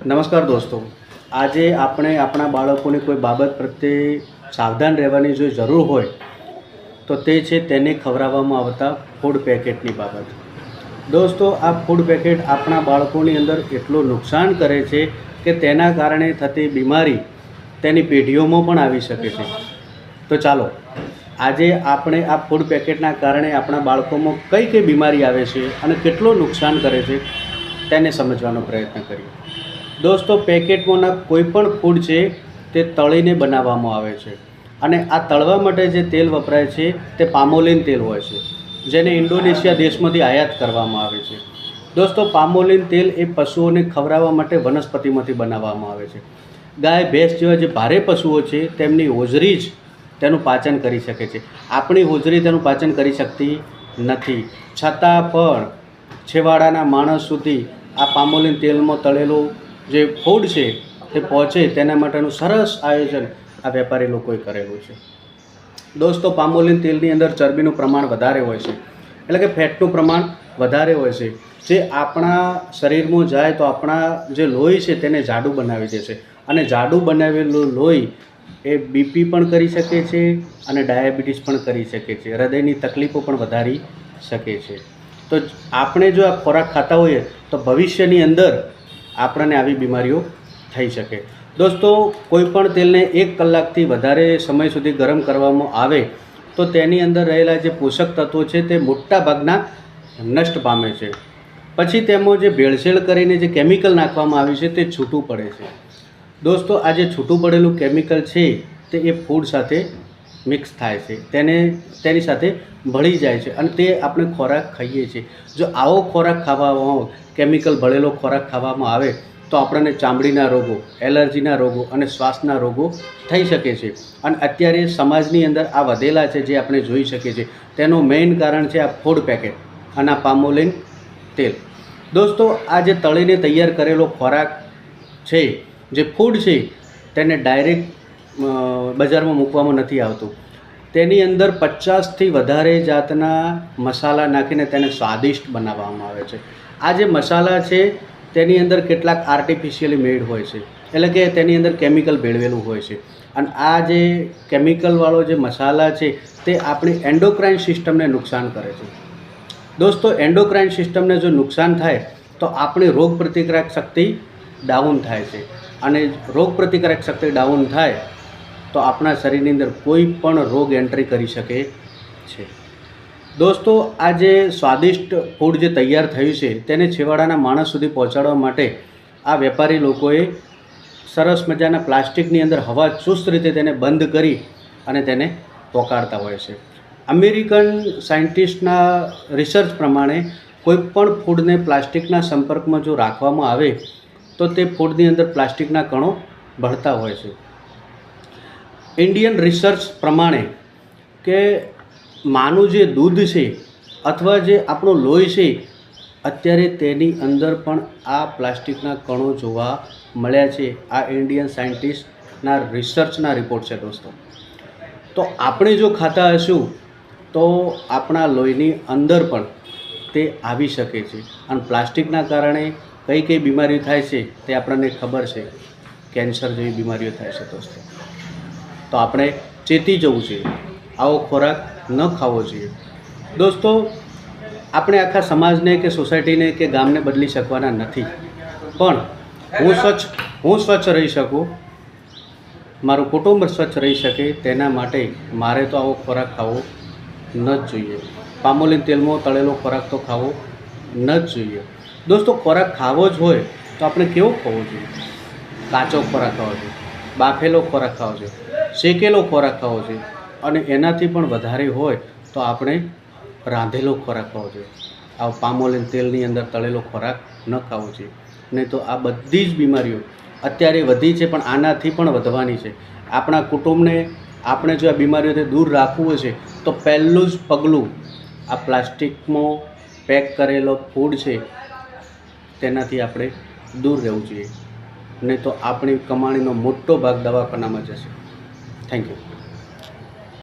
નમસ્કાર દોસ્તો. આજે આપણે આપણા બાળકોને કોઈ બાબત પ્રત્યે સાવધાન રહેવાની જો જરૂર હોય, તો તે છે તેને ખવડાવવામાં આવતા ફૂડ પેકેટની બાબત. દોસ્તો, આ ફૂડ પેકેટ આપણા બાળકોની અંદર એટલું નુકસાન કરે છે કે તેના કારણે થતી બીમારી તેની પેઢીઓમાં પણ આવી શકે છે. તો ચાલો, આજે આપણે આ ફૂડ પેકેટના કારણે આપણા બાળકોમાં કઈ કઈ બીમારી આવે છે અને કેટલું નુકસાન કરે છે, તેને સમજવાનો પ્રયત્ન કરીએ. દોસ્તો પેકેટમાંના કોઈ પણ ફૂડ છે તે તળીને બનાવવામાં આવે છે. અને આ તળવા માટે જે તેલ વપરાય છે, તે પામોલિન તેલ હોય છે, જેને ઇન્ડોનેશિયા દેશમાંથી આયાત કરવામાં આવે છે. દોસ્તો, પામોલિન તેલ એ પશુઓને ખવડાવવા માટે વનસ્પતિમાંથી બનાવવામાં આવે છે. ગાય, ભેંસ જેવા જે ભારે પશુઓ છે, તેમની હોજરી જ તેનું પાચન કરી શકે છે. આપણી હોજરી તેનું પાચન કરી શકતી નથી. છતાં પણ છેવાડાના માણસ સુધી આ પામોલિન તેલમાં તળેલું જે ફૂડ છે તે પહોંચે તેના માટેનું સરસ આયોજન આ વેપારી લોકોએ કરેલું છે. દોસ્તો, પામોલિન તેલની અંદર ચરબીનું પ્રમાણ વધારે હોય છે. એટલે કે ફેટનું પ્રમાણ વધારે હોય છે. જે આપણા શરીરમાં જાય તો આપણા જે લોહી છે તેને જાડું બનાવી દે છે. અને જાડું બનાવેલું લોહી એ બીપી પણ કરી શકે છે અને ડાયાબિટીસ પણ કરી શકે છે. હૃદયની તકલીફો પણ વધારી શકે છે. તો આપણે જો આ ખોરાક ખાતા હોઈએ તો ભવિષ્યની અંદર આપણને આવી બીમારીઓ થઈ શકે. દોસ્તો, કોઈપણ તેલને એક કલાકથી વધારે સમય સુધી ગરમ કરવામાં આવે, તો તેની અંદર રહેલા જે પોષક તત્વો છે તે મોટા ભાગના નષ્ટ પામે છે. પછી તેમાં જે ભેળસેળ કરીને જે કેમિકલ નાખવામાં આવ્યું છે તે છૂટું પડે છે. દોસ્તો, આ જે છૂટું પડેલું કેમિકલ છે તે એ ફૂડ સાથે મિક્સ થાય છે. તેને, તેની સાથે ભળી જાય છે અને તે આપણે ખોરાક ખાઈએ છીએ. જો આવો ખોરાક ખાવામાં કેમિકલ ભળેલો ખોરાક ખાવામાં આવે, તો આપણને ચામડીના રોગો, એલર્જીના રોગો અને શ્વાસના રોગો થઈ શકે છે. અને અત્યારે સમાજની અંદર આ વધેલા છે જે આપણે જોઈ શકીએ છીએ. તેનું મેઇન કારણ છે આ ફૂડ પેકેટ અને આ પામોલિન તેલ. દોસ્તો, આ જે તળીને તૈયાર કરેલો ખોરાક છે, જે ફૂડ છે, તેને ડાયરેક્ટ બજારમાં મૂકવામાં નથી આવતું. તેની અંદર પચાસથી વધારે જાતના મસાલા નાખીને તેને સ્વાદિષ્ટ બનાવવામાં આવે છે. આ જે મસાલા છે, તેની અંદર કેટલાક આર્ટિફિશિયલી મેડ હોય છે. એટલે કે તેની અંદર કેમિકલ ભેળવેલું હોય છે. અને આ જે કેમિકલવાળો જે મસાલા છે, તે આપણી એન્ડોક્રાઇન સિસ્ટમને નુકસાન કરે છે. દોસ્તો એન્ડોક્રાઇન સિસ્ટમને જો નુકસાન થાય, તો આપણી રોગ પ્રતિકારક શક્તિ ડાઉન થાય છે. અને રોગ પ્રતિકારક શક્તિ ડાઉન થાય તો આપણા શરીરની અંદર કોઈ પણ રોગ એન્ટ્રી કરી શકે છે. દોસ્તો, આ જે સ્વાદિષ્ટ ફૂડ જે તૈયાર થયું છે, તેને છેવાડાના માણસ સુધી પહોંચાડવા માટે આ વેપારી લોકોએ સરસ મજાના પ્લાસ્ટિકની અંદર હવા ચુસ્ત રીતે તેને બંધ કરી અને તેને પોકારતા હોય છે. અમેરિકન સાયન્ટિસ્ટના રિસર્ચ પ્રમાણે કોઈ પણ ફૂડને પ્લાસ્ટિકના સંપર્કમાં જો રાખવામાં આવે, તો તે ફૂડની અંદર પ્લાસ્ટિકના કણો ભળતા હોય છે. ઇન્ડિયન રિસર્ચ પ્રમાણે કે માનું જે દૂધ છે અથવા જે આપણો લોહી છે, અત્યારે તેની અંદર પણ આ પ્લાસ્ટિકના કણો જોવા મળ્યા છે. આ ઇન્ડિયન સાયન્ટિસ્ટના રિસર્ચના રિપોર્ટ છે દોસ્તો. તો આપણે જો ખાતા હશું, તો આપણા લોહીની અંદર પણ તે આવી શકે છે. અને પ્લાસ્ટિકના કારણે કઈ કઈ બીમારીઓ થાય છે તે આપણને ખબર છે. કેન્સર જેવી બીમારીઓ થાય છે દોસ્તો. તો આપણે ચેતી જવું જોઈએ. આવો ખોરાક ન ખાવો જોઈએ. દોસ્તો, આપણે આખા સમાજને કે સોસાયટીને કે ગામને બદલી શકવાના નથી. પણ હું સ્વચ્છ હું સ્વચ્છ રહી શકું, મારું કુટુંબ સ્વચ્છ રહી શકે તેના માટે મારે તો આવો ખોરાક ખાવો ન જ જોઈએ. પામોલીન તેલમાં તળેલો ખોરાક તો ખાવો ન જ જોઈએ. દોસ્તો, ખોરાક ખાવો જ હોય તો આપણે કેવો ખાવો જોઈએ? કાચો ખોરાક ખાવો જોઈએ. બાફેલો ખોરાક ખાવો જોઈએ. શેકેલો ખોરાક ખાવો જોઈએ. અને એનાથી પણ વધારે હોય તો આપણે રાંધેલો ખોરાક ખાવો જોઈએ. આ પામોલિન તેલની અંદર તળેલો ખોરાક ન ખાવો જોઈએ. નહીં તો આ બધી જ બીમારીઓ અત્યારે વધી છે પણ આનાથી પણ વધવાની છે. આપણા કુટુંબને આપણે જો આ બીમારીઓથી દૂર રાખવું છે, તો પહેલું જ પગલું આ પ્લાસ્ટિકમાં પેક કરેલો ફૂડ છે, તેનાથી આપણે દૂર રહેવું જોઈએ. નહીં તો આપણી કમાણીનો મોટો ભાગ દવાખાનામાં જશે. Thank you